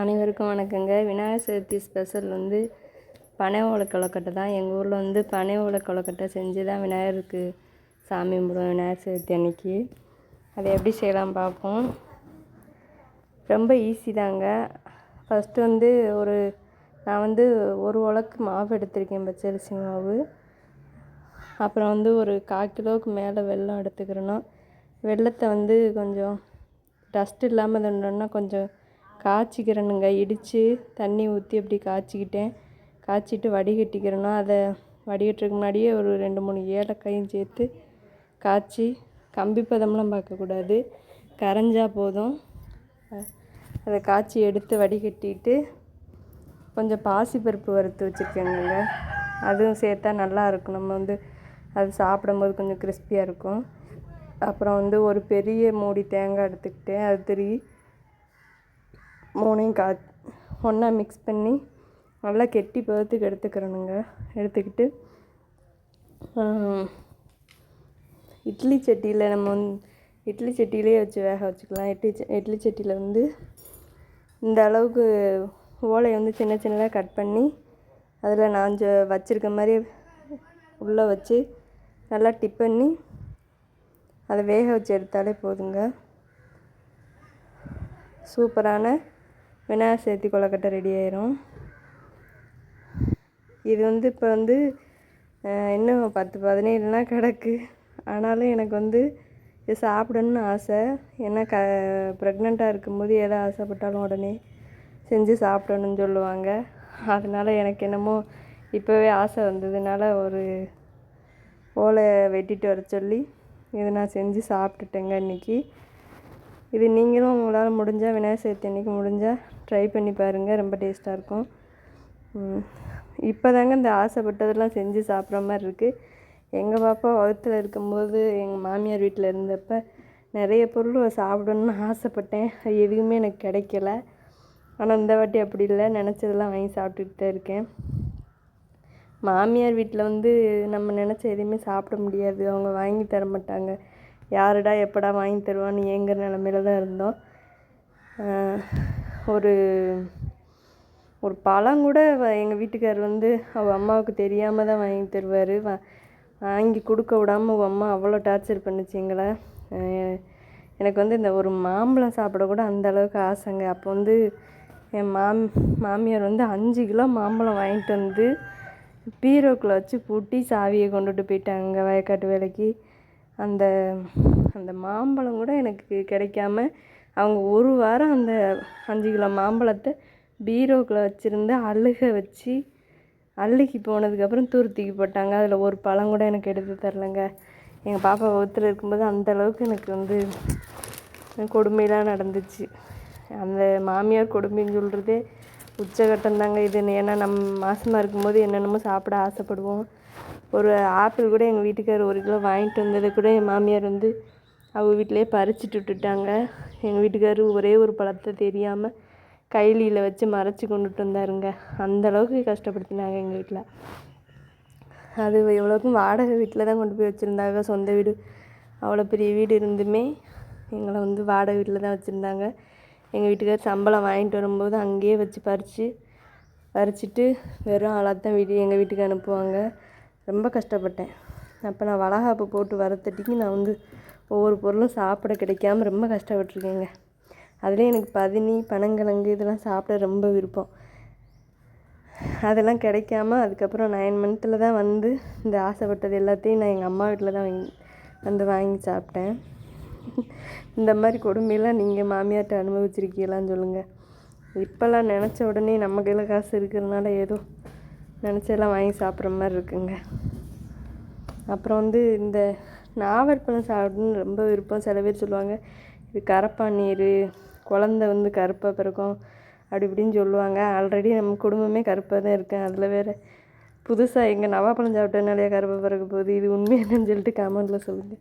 அனைவருக்கும் வணக்கங்க. விநாயகர் சதுர்த்தி ஸ்பெஷல் வந்து பனை ஓலை கொலக்கட்டை தான். எங்கள் ஊரில் வந்து பனை ஓலை கொலக்கட்டை செஞ்சு தான் விநாயகருக்கு சாமி கும்பிடுவோம் விநாயகர் சதுர்த்தி அன்னைக்கு. அதை எப்படி செய்யலாம் பார்ப்போம். ரொம்ப ஈஸி தாங்க. ஃபஸ்ட்டு வந்து ஒரு நான் வந்து ஒரு உலக்கு மாவு எடுத்திருக்கேன் பச்சரிசி மாவு. அப்புறம் வந்து ஒரு கால் கிலோவுக்கு மேலே வெல்லம் எடுத்துக்கிறேன்னா வெள்ளத்தை வந்து கொஞ்சம் டஸ்ட் இல்லாமல் இருந்தோன்னா கொஞ்சம் காய்ச்சிக்கிறேனுங்க. இடித்து தண்ணி ஊற்றி அப்படி காய்ச்சிக்கிட்டேன். காய்ச்சிட்டு வடிகட்டிக்கிறணும் அதை வடிகட்டுறதுக்கு முன்னாடியே ஒரு ரெண்டு மூணு ஏலக்காயும் சேர்த்து காய்ச்சி கம்பி பதம்லாம் பார்க்கக்கூடாது. கரைஞ்சா போதும். அதை காய்ச்சி எடுத்து வடிகட்டிட்டு கொஞ்சம் பாசிப்பருப்பு வறுத்து வச்சுருக்கேங்க அதுவும் சேர்த்தா நல்லா இருக்கும். நம்ம வந்து அது சாப்பிடும்போது கொஞ்சம் கிறிஸ்பியாக இருக்கும். அப்புறம் வந்து ஒரு பெரிய மூடி தேங்காய் எடுத்துக்கிட்டேன். அது திருவி மூணையும் கா ஒன்றா மிக்ஸ் பண்ணி நல்லா கெட்டி பதத்துக்கு எடுத்துக்கிறணுங்க எடுத்துக்கிட்டு இட்லி சட்டியில் நம்ம வந்து இட்லி சட்டியிலே வச்சு வேக வச்சுக்கலாம். இட்லி இட்லி சட்டியில் வந்து இந்த அளவுக்கு ஓலையை வந்து சின்ன சின்னதாக கட் பண்ணி அதில் நான் வச்சுருக்க மாதிரி உள்ளே வச்சு நல்லா டிப் பண்ணி அதை வேக வச்சு எடுத்தாலே போதுங்க. சூப்பரான விநாயகர் சேர்த்தி கொலக்கட்டை ரெடி ஆயிரும். இது வந்து இப்போ வந்து இன்னும் பத்து பதினேழுனா கிடக்கு. ஆனாலும் எனக்கு வந்து இது சாப்பிடணுன்னு ஆசை. ஏன்னா க ப்ரெக்னெண்ட்டாக இருக்கும்போது எதை ஆசைப்பட்டாலும் உடனே செஞ்சு சாப்பிடணும்னு சொல்லுவாங்க. அதனால் எனக்கு என்னமோ இப்போவே ஆசை வந்ததுனால ஒரு ஓலை வெட்டிட்டு வர சொல்லி இதை நான் செஞ்சு சாப்பிட்டுட்டேங்க இன்றைக்கி இது நீங்களும் உங்களால் முடிஞ்சால் விநாயகர் சதுர்த்தி அன்றைக்கி முடிஞ்சால் ட்ரை பண்ணி பாருங்கள் ரொம்ப டேஸ்ட்டாக இருக்கும். இப்போ தாங்க இந்த ஆசைப்பட்டதெல்லாம் செஞ்சு சாப்பிட்ற மாதிரி இருக்குது எங்கள் பாப்பா வகுத்தில் இருக்கும்போது எங்கள் மாமியார் வீட்டில் இருந்தப்போ நிறைய பொருள் சாப்பிடணுன்னு ஆசைப்பட்டேன். அது எதுவுமே எனக்கு கிடைக்கல. ஆனால் இந்த வாட்டி அப்படி இல்லை. நினச்சதெல்லாம் வாங்கி சாப்பிட்டுட்டு தான் இருக்கேன். மாமியார் வீட்டில் வந்து நம்ம நினச்ச எதையுமே சாப்பிட முடியாது. அவங்க வாங்கி தர மாட்டாங்க. யாருடா எப்படா வாங்கி தருவான்னு ஏங்குற நிலமையில தான் இருந்தோம். ஒரு ஒரு பழம் கூட எங்கள் வீட்டுக்கார் வந்து அவள் அம்மாவுக்கு தெரியாமல் தான் வாங்கி தருவார். வா வாங்கி கொடுக்க விடாமல் உங்கள் அம்மா அவ்வளோ டார்ச்சர் பண்ணுச்சு எங்களை. எனக்கு வந்து இந்த ஒரு மாம்பழம் சாப்பிட கூட அந்த அளவுக்கு ஆசைங்க. அப்போ வந்து என் மாம் மாமியார் வந்து அஞ்சு கிலோ மாம்பழம் வாங்கிட்டு வந்து பீரோக்குள்ளே வச்சு பூட்டி சாவியை கொண்டுட்டு போயிட்டாங்க வயக்காட்டு வேலைக்கு. அந்த அந்த மாம்பழம் கூட எனக்கு கிடைக்காம அவங்க ஒரு வாரம் அந்த அஞ்சு கிலோ மாம்பழத்தை பீரோக்குள்ளே வச்சுருந்து அழுக வச்சு அள்ளிக்கு போனதுக்கப்புறம் தூர்த்திக்கு போட்டாங்க. அதில் ஒரு பழம் கூட எனக்கு எடுத்து தரலைங்க. எங்கள் பாப்பா ஒருத்தர் இருக்கும்போது அந்தளவுக்கு எனக்கு வந்து கொடுமையெலாம் நடந்துச்சு. அந்த மாமியார் கொடுமைன்னு சொல்கிறதே உச்சகட்டம் தாங்க இது. ஏன்னா நம்ம மாதமாக இருக்கும்போது என்னென்னமோ சாப்பிட ஆசைப்படுவோம். ஒரு ஆப்பிள் கூட எங்கள் வீட்டுக்கார் ஒரு கிலோ வாங்கிட்டு வந்ததை கூட என் மாமியார் வந்து அவங்க வீட்டிலே பறிச்சுட்டு விட்டுட்டாங்க. எங்கள் வீட்டுக்கார் ஒரே ஒரு பழத்தை தெரியாமல் கைலியில் வச்சு மறைச்சி கொண்டுட்டு வந்தாருங்க. அந்தளவுக்கு கஷ்டப்படுத்தினாங்க எங்கள் வீட்டில் அது எவ்வளோக்கும் வாடகை வீட்டில் தான் கொண்டு போய் வச்சுருந்தாங்க. சொந்த வீடு அவ்வளோ பெரிய வீடு இருந்துமே எங்களை வந்து வாடகை வீட்டில் தான் வச்சுருந்தாங்க. எங்கள் வீட்டுக்கார் சம்பளம் வாங்கிட்டு வரும்போது அங்கேயே வச்சு பறித்து பறிச்சுட்டு வெறும் ஆளாக தான் வீடு எங்கள் வீட்டுக்கு அனுப்புவாங்க. ரொம்ப கஷ்டப்பட்டேன். அப்போ நான் வளகாப்பு போட்டு வரத்தட்டிக்கு நான் வந்து ஒவ்வொரு பொருளும் சாப்பிட கிடைக்காம ரொம்ப கஷ்டப்பட்டுருக்கேங்க. அதுலேயும் எனக்கு பதினி பனங்கிழங்கு இதெல்லாம் சாப்பிட ரொம்ப விருப்பம். அதெல்லாம் கிடைக்காம அதுக்கப்புறம் நைன் மந்த்தில் தான் வந்து இந்த ஆசைப்பட்டது எல்லாத்தையும் நான் எங்கள் அம்மா வீட்டில் தான் வாங்கி வந்து வாங்கி சாப்பிட்டேன். இந்த மாதிரி கொடுமையெல்லாம் நீங்கள் மாமியார்கிட்ட அனுபவிச்சிருக்கீங்களான்னு சொல்லுங்கள் இப்போல்லாம் நினச்ச உடனே நம்ம கையில் காசு இருக்கிறதுனால ஏதோ நினச்செல்லாம் வாங்கி சாப்பிட்ற மாதிரி இருக்குங்க. அப்புறம் வந்து இந்த நாவற்பழம் சாப்பிடணும்னு ரொம்ப விருப்பம். சில பேர் சொல்லுவாங்க இது கரப்பாநீர் குழந்த வந்து கருப்பாக பிறக்கும் அப்படி இப்படின்னு சொல்லுவாங்க. ஆல்ரெடி நம்ம குடும்பமே கருப்பாக தான் இருக்கேன் அதில் வேறு புதுசாக எங்கள் நவாப்பழம் நிறையா கருப்பாக பிறக்க போகுது. இது உண்மை என்னன்னு சொல்லிட்டு கமெண்டில் சொல்லுங்கள்